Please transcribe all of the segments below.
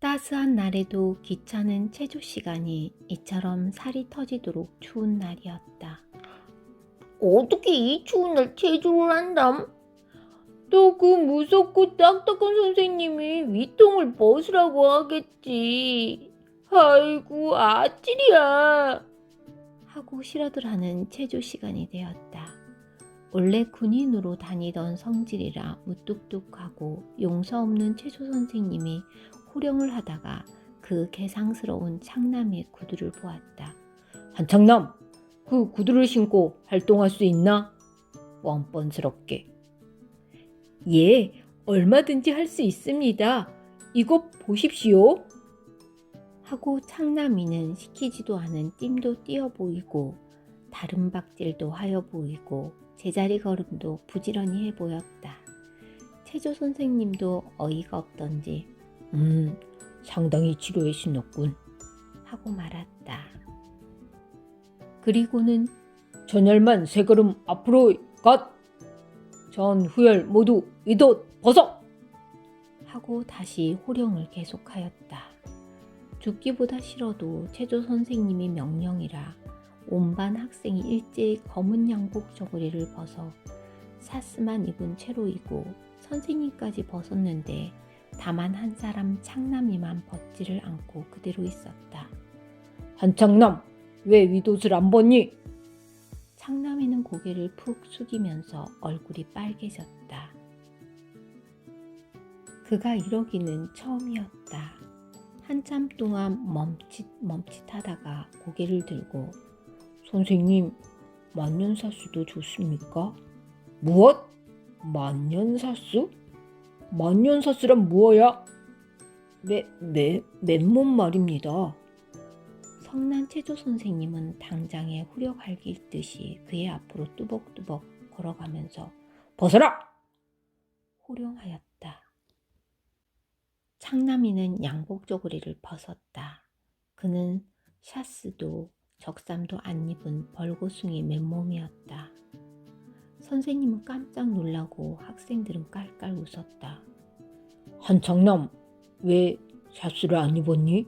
따스한 날에도 귀찮은 체조 시간이 이처럼 살이 터지도록 추운 날이었다. 어떻게 이 추운 날 체조를 한담? 또 그 무섭고 딱딱한 선생님이 위통을 벗으라고 하겠지. 아이고 아찔이야. 하고 실어들 하는 체조 시간이 되었다. 원래 군인으로 다니던 성질이라 무뚝뚝하고 용서 없는 체조 선생님이 호령을 하다가 그 개상스러운 창남이의 구두를 보았다. 한창남, 그 구두를 신고 활동할 수 있나? 뻔뻔스럽게. 예, 얼마든지 할 수 있습니다. 이거 보십시오. 하고 창남이는 시키지도 않은 띨도 띄어 보이고 다른 박질도 하여 보이고 제자리 걸음도 부지런히 해 보였다. 체조 선생님도 어이가 없던지 음, 상당히 치료에 신었군. 하고 말았다. 그리고는 전열만 세 걸음 앞으로 갓! 전 후열 모두 이옷 벗어! 하고 다시 호령을 계속하였다. 죽기보다 싫어도 체조 선생님이 명령이라 온반 학생이 일제히 검은 양복 저고리를 벗어 사스만 입은 채로 이고 선생님까지 벗었는데 다만 한 사람 창남이만 벗지를 않고 그대로 있었다. 한창남, 왜 윗옷을 안 벗니? 창남이는 고개를 푹 숙이면서 얼굴이 빨개졌다. 그가 이러기는 처음이었다. 한참 동안 멈칫 멈칫하다가 고개를 들고 선생님, 만년사수도 좋습니까? 무엇? 만년사수? 만년사수란 무엇야? 매, 매, 맨몸 말입니다. 성난 체조 선생님은 당장에 후려갈길 듯이 그의 앞으로 뚜벅뚜벅 걸어가면서 벗어라! 호령하였다. 창남이는 양복 저고리를 벗었다. 그는 샤스도 적삼도 안 입은 벌고숭이 맨몸이었다. 선생님은 깜짝 놀라고 학생들은 깔깔 웃었다. 한창남, 왜 샤스를 안 입었니?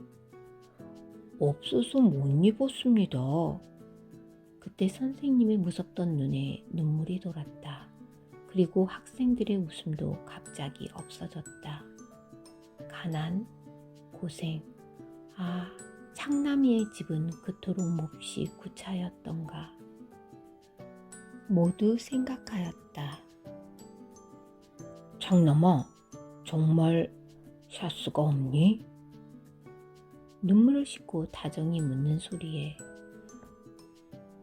없어서 못 입었습니다. 그때 선생님의 무섭던 눈에 눈물이 돌았다. 그리고 학생들의 웃음도 갑자기 없어졌다. 가난, 고생, 아, 창남이의 집은 그토록 몹시 구차였던가. 모두 생각하였다. 창남아, 정말 샤스가 없니? 눈물을 씻고 다정히 묻는 소리에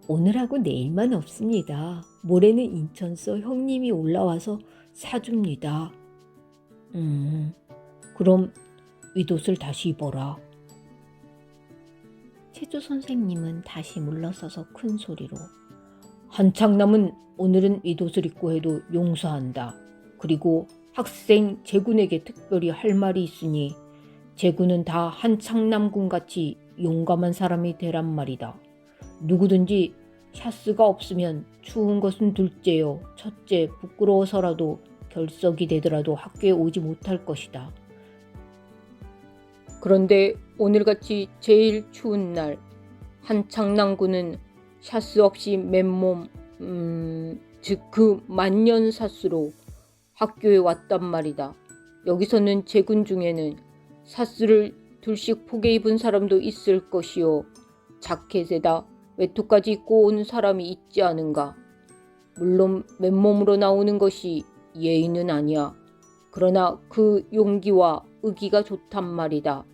오늘하고 내일만 없습니다. 모레는 인천서 형님이 올라와서 사줍니다. 음, 그럼 윗옷을 다시 입어라. 체조 선생님은 다시 물러서서 큰 소리로 한창 남은 오늘은 윗옷을 입고 해도 용서한다. 그리고 학생 제군에게 특별히 할 말이 있으니 제군은 다 한창 남군 같이 용감한 사람이 되란 말이다. 누구든지 샤스가 없으면 추운 것은 둘째요. 첫째, 부끄러워서라도 결석이 되더라도 학교에 오지 못할 것이다. 그런데 오늘같이 제일 추운 날 한창 남군은 샤스 없이 맨몸 음, 즉 그 만년사스로 학교에 왔단 말이다. 여기서는 제군 중에는 사스를 둘씩 포개 입은 사람도 있을 것이요. 자켓에다 외투까지 입고 온 사람이 있지 않은가. 물론 맨몸으로 나오는 것이 예의는 아니야. 그러나 그 용기와 의기가 좋단 말이다.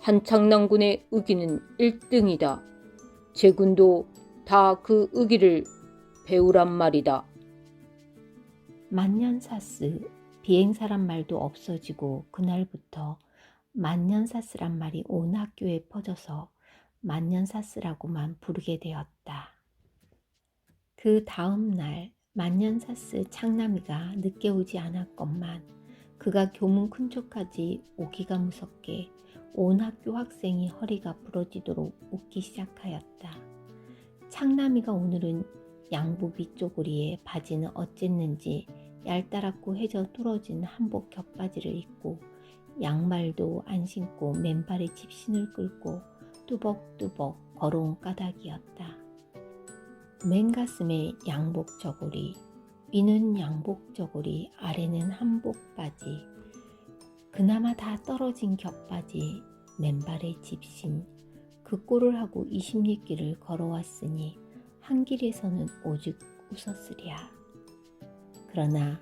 한창남군의 의기는 1등이다. 제군도 다 그 의기를 배우란 말이다. 만년사스 비행사란 말도 없어지고 그날부터 만년사스란 말이 온 학교에 퍼져서 만년사스라고만 부르게 되었다. 그 다음 날 만년사스 창남이가 늦게 오지 않았건만 그가 교문 근처까지 오기가 무섭게 온 학교 학생이 허리가 부러지도록 웃기 시작하였다. 창남이가 오늘은 양복 위쪽고리에 바지는 어쨌는지 얇다랗고 해져 뚫어진 한복 겹바지를 입고 양말도 안 신고 맨발에 집신을 끌고 뚜벅뚜벅 걸어온 까닭이었다. 맨 가슴에 양복 저고리, 위는 양복 저고리, 아래는 한복 바지. 그나마 다 떨어진 겹바지, 맨발에 집신. 그 꼴을 하고 20리길을 걸어왔으니 한 길에서는 오죽 웃었으랴. 그러나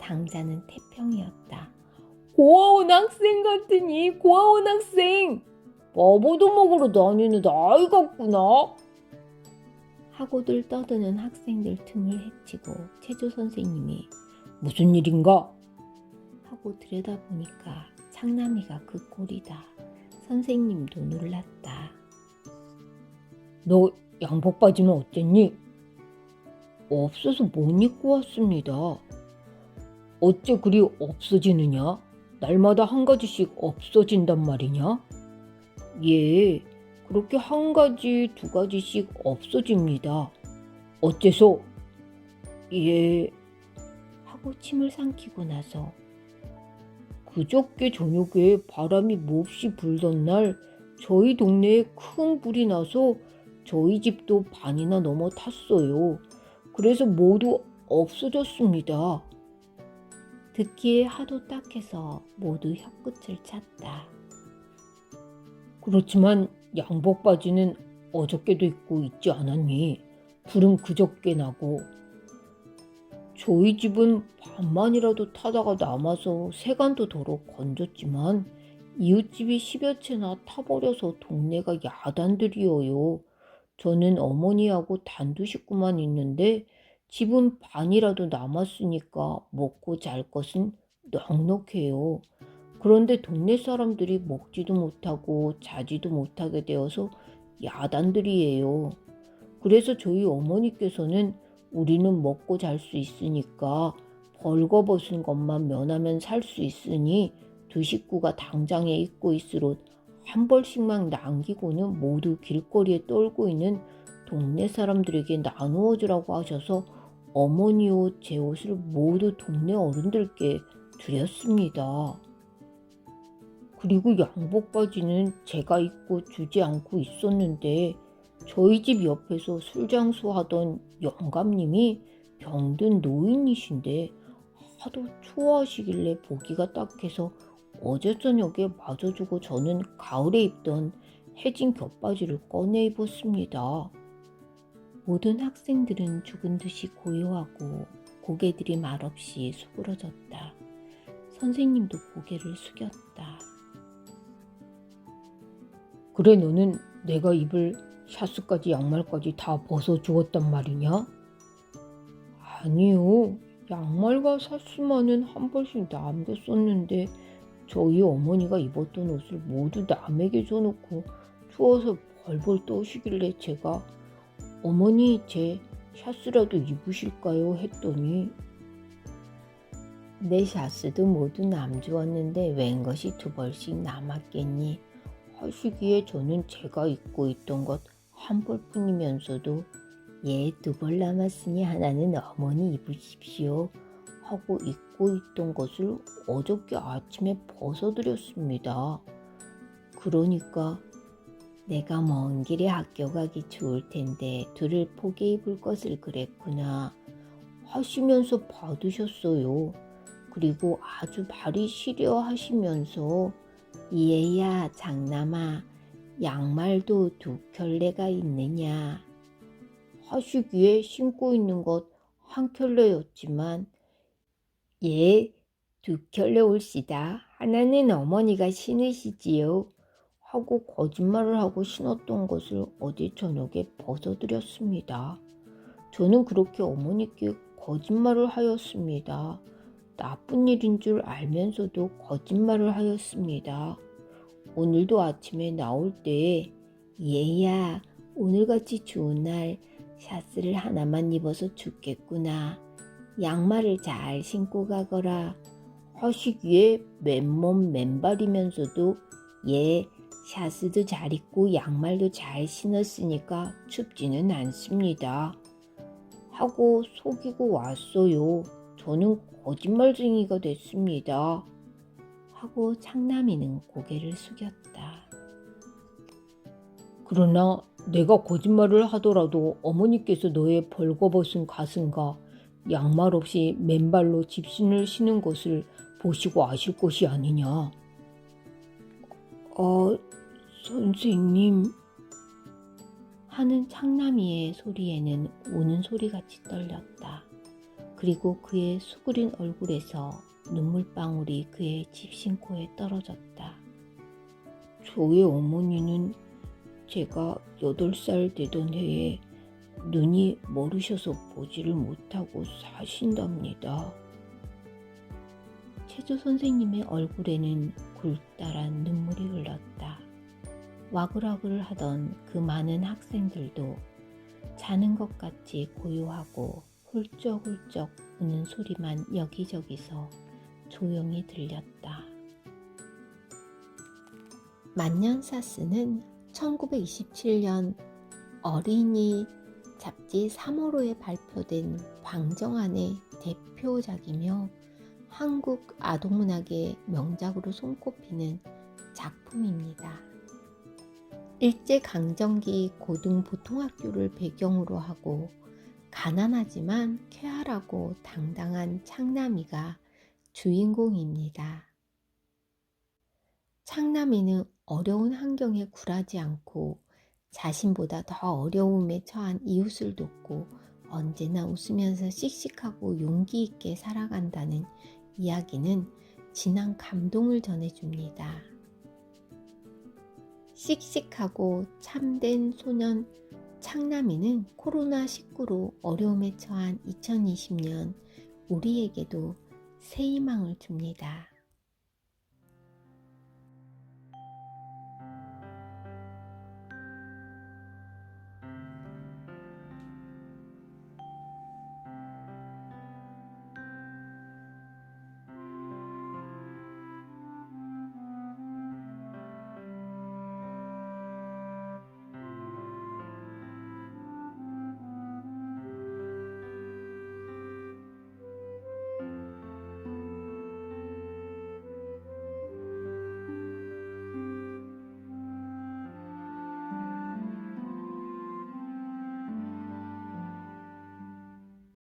당자는 태평이었다. 고아원 학생 같으니 고아원 학생 바보도 먹으러 다니는 아이 같구나. 하고들 떠드는 학생들 틈을 헤치고 체조 선생님이 무슨 일인가? 하고 들여다보니까 창남이가 그 꼴이다. 선생님도 놀랐다. 너 양복 바지는 어땠니? 없어서 못 입고 왔습니다. 어째 그리 없어지느냐? 날마다 한 가지씩 없어진단 말이냐? 예, 그렇게 한 가지, 두 가지씩 없어집니다. 어째서? 예, 하고 침을 삼키고 나서 그저께 저녁에 바람이 몹시 불던 날 저희 동네에 큰 불이 나서 저희 집도 반이나 넘어 탔어요. 그래서 모두 없어졌습니다. 듣기에 하도 딱해서 모두 혀끝을 찼다. 그렇지만 양복 바지는 어저께도 입고 있지 않았니? 불은 그저께 나고 저희 집은 반만이라도 타다가 남아서 세간도 덜어 건졌지만 이웃집이 10여 채나 타버려서 동네가 야단들이어요. 저는 어머니하고 단두 식구만 있는데 집은 반이라도 남았으니까 먹고 잘 것은 넉넉해요. 그런데 동네 사람들이 먹지도 못하고 자지도 못하게 되어서 야단들이에요. 그래서 저희 어머니께서는 우리는 먹고 잘 수 있으니까 벌거벗은 것만 면하면 살 수 있으니 두 식구가 당장에 입고 옷 한 벌씩만 남기고는 모두 길거리에 떨고 있는 동네 사람들에게 나누어 주라고 하셔서 어머니 옷, 제 옷을 모두 동네 어른들께 드렸습니다. 그리고 양복 바지는 제가 입고 주지 않고 있었는데 저희 집 옆에서 술장수 하던 영감님이 병든 노인이신데 하도 추워하시길래 보기가 딱해서 어제 저녁에 맞아주고 저는 가을에 입던 해진 겹바지를 꺼내 입었습니다. 모든 학생들은 죽은 듯이 고요하고 고개들이 말없이 수그러졌다. 선생님도 고개를 숙였다. 그래 너는 내가 입을 샤스까지 양말까지 다 벗어 주었단 말이냐? 아니요. 양말과 샤스만은 한 벌씩 남겼었는데 저희 어머니가 입었던 옷을 모두 남에게 줘놓고 추워서 벌벌 떠시길래 제가 어머니 제 샤스라도 입으실까요? 했더니 내 샤스도 모두 남주었는데 웬 것이 두 벌씩 남았겠니? 하시기에 저는 제가 입고 있던 것 한 벌뿐이면서도 예, 두 벌 남았으니 하나는 어머니 입으십시오. 하고 입고 있던 것을 어저께 아침에 벗어드렸습니다. 그러니까 내가 먼 길에 학교 가기 좋을 텐데 둘을 포개 입을 것을 그랬구나. 하시면서 받으셨어요. 그리고 아주 발이 시려 하시면서 얘야 장남아 양말도 두 켤레가 있느냐. 하시기에 신고 있는 것 한 켤레였지만 예, 두 켤레 올시다. 하나는 어머니가 신으시지요. 하고 거짓말을 하고 신었던 것을 어제 저녁에 벗어드렸습니다. 저는 그렇게 어머니께 거짓말을 하였습니다. 나쁜 일인 줄 알면서도 거짓말을 하였습니다. 오늘도 아침에 나올 때 얘야, 오늘같이 좋은 날 샤스를 하나만 입어서 죽겠구나. 양말을 잘 신고 가거라. 하시기에 맨몸 맨발이면서도 예, 샤스도 잘 입고 양말도 잘 신었으니까 춥지는 않습니다. 하고 속이고 왔어요. 저는 거짓말쟁이가 됐습니다. 하고 창남이는 고개를 숙였다. 그러나 내가 거짓말을 하더라도 어머니께서 너의 벌거벗은 가슴과 양말 없이 맨발로 집신을 신은 것을 보시고 아실 것이 아니냐. 어, 선생님. 하는 창남이의 소리에는 우는 소리같이 떨렸다. 그리고 그의 수그린 얼굴에서 눈물방울이 그의 집신코에 떨어졌다. 저의 어머니는 제가 8살 되던 해에 눈이 멀으셔서 보지를 못하고 사신답니다. 최조 선생님의 얼굴에는 굴달한 눈물이 흘렀다. 와글와글 하던 그 많은 학생들도 자는 것 같이 고요하고 훌쩍훌쩍 우는 소리만 여기저기서 조용히 들렸다. 만년 사스는 1927년 어린이 잡지 3호로에 발표된 방정환의 대표작이며 한국 아동문학의 명작으로 손꼽히는 작품입니다. 일제강점기 고등보통학교를 배경으로 하고 가난하지만 쾌활하고 당당한 창남이가 주인공입니다. 창남이는 어려운 환경에 굴하지 않고 자신보다 더 어려움에 처한 이웃을 돕고 언제나 웃으면서 씩씩하고 용기 있게 살아간다는 이야기는 진한 감동을 전해줍니다. 씩씩하고 참된 소년 창남이는 코로나19로 어려움에 처한 2020년 우리에게도 새 희망을 줍니다.